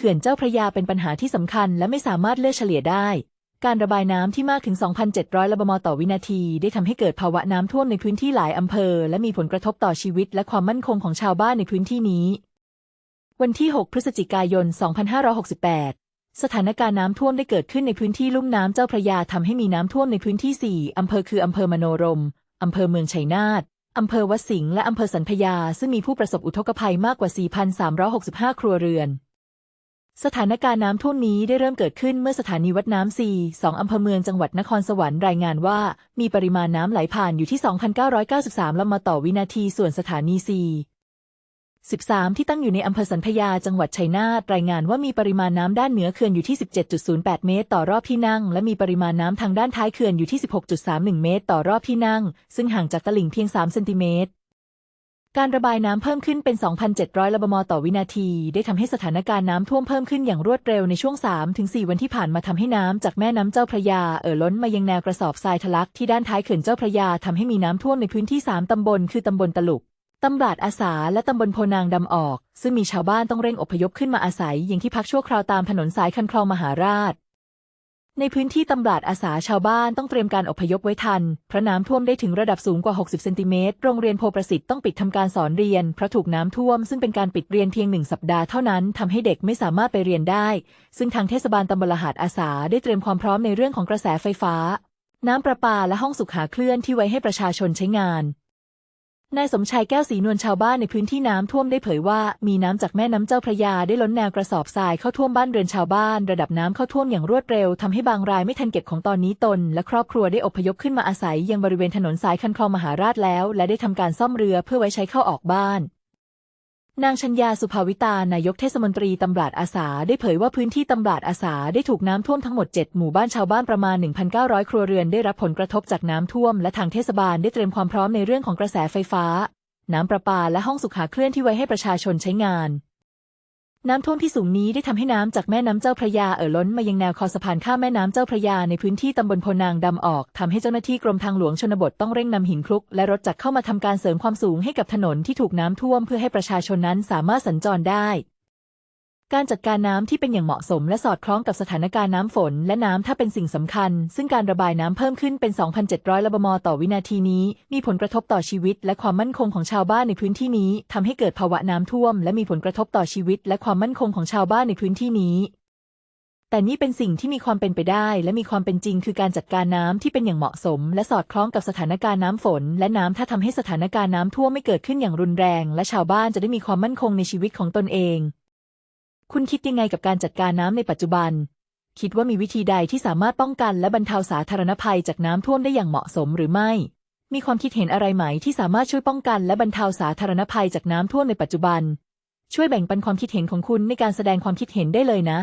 เขื่อนเจ้าพระยาเป็นปัญหาที่สำคัญและไม่สามารถเลือกเฉลี่ยได้ การระบายน้ำที่มากถึง 2,700ลบมต่อวินาที ได้ทำให้เกิดภาวะน้ำท่วมในพื้นที่หลายอำเภอ และมีผลกระทบต่อชีวิตและความมั่นคงของชาวบ้านในพื้นที่นี้ วันที่ 6 พฤศจิกายน 2568สถานการณ์น้ำท่วมได้เกิดขึ้นในพื้นที่ลุ่มน้ำเจ้าพระยาทำให้มีน้ำท่วมในพื้นที่ 4 อำเภอคืออำเภอมโนรม อำเภอเมืองชัยนาท อำเภอวัดสิงห์และอำเภอสันพยา ซึ่งมีผู้ประสบอุทกภัยมากกว่า 4,365 ครัวเรือน สถานการณ์น้ำท่วมนี้ได้เริ่มเกิดขึ้นเมื่อสถานีวัดน้ำซีสองอำเภอเมืองจังหวัดนครสวรรค์รายงานว่า มีปริมาณน้ำไหลผ่านอยู่ที่ 2,993ลำมาต่อวินาที ส่วนสถานีซี13 ที่ตั้งอยู่ในอำเภอสันพยาจังหวัดชัยนาทรายงานว่ามีปริมาณน้ำด้านเหนือเขื่อนอยู่ที่ 17.08 เมตร ต่อรอบที่นั่ง และมีปริมาณน้ำทางด้านท้ายเขื่อนอยู่ที่ 16.31 เมตร ต่อรอบที่นั่ง ซึ่งห่างจากตลิ่งเพียง 3 เซนติเมตร การระบายน้ำเพิ่มขึ้นเป็น 2,700ลบมต่อวินาที ได้ทำให้สถานการณ์น้ำท่วมเพิ่มขึ้นอย่างรวดเร็วในช่วง 3-4 วันที่ผ่านมาทำให้น้ำจากแม่น้ำเจ้าพระยาเอ่อล้นมายังแนวกระสอบทรายทะลักที่ด้านท้ายเขื่อนเจ้าพระยาทำให้มีน้ำท่วมในพื้นที่ 3 ตำบล คือตำบลตลุกตำบลาดอาสาและตำบลโพนางดำออก ซึ่งมีชาวบ้านต้องเร่งอพยพขึ้นมาอาศัยอย่างที่พักชั่วคราวตามถนนสายคันคลองมหาราช ในพื้นที่ตำบลาดอาสาชาวบ้านต้องเตรียมการอพยพไว้ทัน เพราะน้ำท่วมได้ถึงระดับสูงกว่า 60 เซนติเมตร โรงเรียนโพประสิทธิ์ต้องปิดทำการสอนเรียน เพราะถูกน้ำท่วม ซึ่งเป็นการปิดเรียนเพียงหนึ่งสัปดาห์เท่านั้นทำให้เด็กไม่สามารถไปเรียนได้ ซึ่งทางเทศบาลตำบลหาดอาสาได้เตรียมความพร้อมในเรื่องของกระแสไฟฟ้า น้ำประปาและห้องสุขาเคลื่อนที่ไว้ให้ประชาชนใช้งาน นายสมชายแก้วสีนวลชาวบ้านในพื้นที่น้ำท่วมได้เผยว่า มีน้ำจากแม่น้ำเจ้าพระยาได้ล้นแนวกระสอบทรายเข้าท่วมบ้านเรือนชาวบ้าน ระดับน้ำเข้าท่วมอย่างรวดเร็วทำให้บางรายไม่ทันเก็บของตอนนี้ตน และครอบครัวได้อพยพขึ้นมาอาศัยยังบริเวณถนนสายคันคลองมหาราชแล้ว และได้ทำการซ่อมเรือเพื่อไว้ใช้เข้าออกบ้าน นางชัญญาสุภาวิตานายกเทศมนตรีตำบลาดอาสาได้เผยว่าพื้นที่ตำบลาดอาสาได้ถูกน้ำท่วมทั้งหมด 7 หมู่บ้านชาวบ้านประมาณ 1,900 ครัวเรือนได้รับผลกระทบจากน้ำท่วม และทางเทศบาลได้เตรียมความพร้อมในเรื่องของกระแสไฟฟ้า น้ำประปาและห้องสุขาเคลื่อนที่ไว้ให้ประชาชนใช้งาน น้ำท่วมที่สูงนี้ได้ทำให้น้ำจากแม่น้ำเจ้าพระยาเอ่อล้นมายังแนวคอสะพานข้ามแม่น้ำเจ้าพระยาในพื้นที่ตำบลโพนางดำออกทำให้เจ้าหน้าที่กรมทางหลวงชนบทต้องเร่งนำหินคลุก และรถจักรเข้ามาทำการเสริมความสูงให้กับถนนที่ถูกน้ำท่วมเพื่อให้ประชาชนนั้นสามารถสัญจรได้ การจัดการน้ำที่เป็นอย่างเหมาะสมและสอดคล้องกับสถานการณ์น้ำฝน และน้ำถ้าเป็นสิ่งสำคัญ ซึ่งการระบายน้ำเพิ่มขึ้นเป็น 2,700ลบมต่อวินาทีนี้ มีผลกระทบต่อชีวิต และความมั่นคงของชาวบ้านในพื้นที่นี้ทำให้เกิดภาวะน้ำท่วม และมีผลกระทบต่อชีวิต และความมั่นคงของชาวบ้านในพื้นที่นี้ แต่นี่เป็นสิ่งที่มีความเป็นไปได้ และมีความเป็นจริง คือการจัดการน้ำที่เป็นอย่างเหมาะสม และสอดคล้องกับสถานการณ์น้ำฝน และน้ำถ้าทำให้สถานการณ์น้ำท่วมไม่เกิดขึ้นอย่างรุนแรง และชาวบ้านจะได้มีความมั่นคงในชีวิตของตนเอง คุณคิดยังไงกับการจัดการน้ำในปัจจุบัน คิดว่ามีวิธีใดที่สามารถป้องกันและบรรเทาสาธารณภัยจากน้ำท่วมได้อย่างเหมาะสมหรือไม่ มีความคิดเห็นอะไรไหมที่สามารถช่วยป้องกันและบรรเทาสาธารณภัยจากน้ำท่วมในปัจจุบัน ช่วยแบ่งปันความคิดเห็นของคุณในการแสดงความคิดเห็นได้เลยนะ